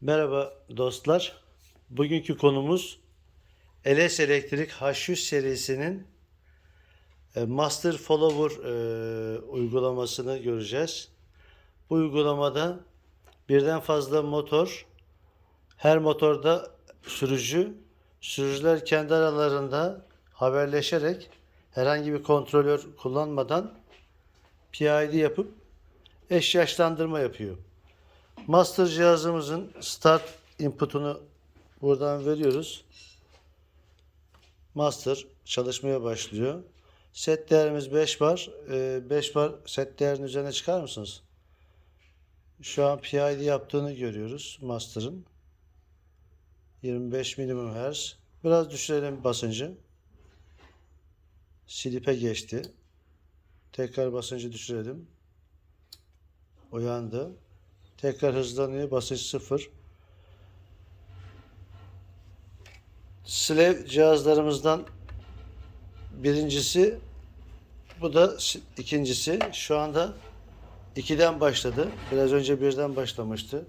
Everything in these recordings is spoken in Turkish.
Merhaba dostlar. Bugünkü konumuz LS Elektrik H100 serisinin e, Master Follower e, uygulamasını göreceğiz. Bu uygulamada birden fazla motor, her motorda sürücü, sürücüler kendi aralarında haberleşerek herhangi bir kontrolör kullanmadan PID yapıp eşyaşlandırma yapıyor. Master cihazımızın start input'unu buradan veriyoruz. Master çalışmaya başlıyor. Set değerimiz 5 bar. 5 bar set değerinin üzerine çıkar mısınız? Şu an PID yaptığını görüyoruz Master'ın. 25 minimum hertz. Biraz düşürelim basıncı. Slip'e geçti. Tekrar basıncı düşürelim. Uyandı. Tekrar hızlanıyor. Basınç sıfır. Slave cihazlarımızdan birincisi bu da ikincisi. Şu anda 2'den başladı. Biraz önce birden başlamıştı.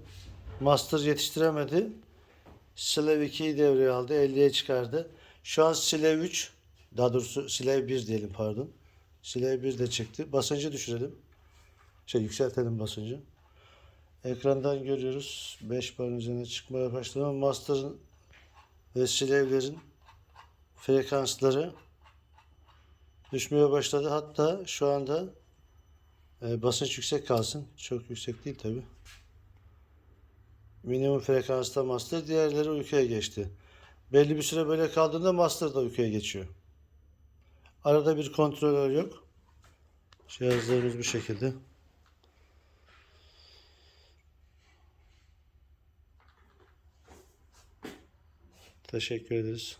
Master yetiştiremedi. Slave 2'yi devreye aldı. 50'ye çıkardı. Şu an Slave 3 daha doğrusu Slave 1 diyelim pardon. Slave 1 de çıktı. Basıncı düşürelim. Şey yükseltelim basıncı. Ekrandan görüyoruz. 5 barın üzerine çıkmaya başladı master'ın ve slave'lerin frekansları düşmeye başladı. Hatta şu anda e, basınç yüksek kalsın. Çok yüksek değil tabi. Minimum frekansta master. Diğerleri uykuya geçti. Belli bir süre böyle kaldığında master da uykuya geçiyor. Arada bir kontrolör yok. Cihazlarımız bu şekilde. Teşekkür ederiz.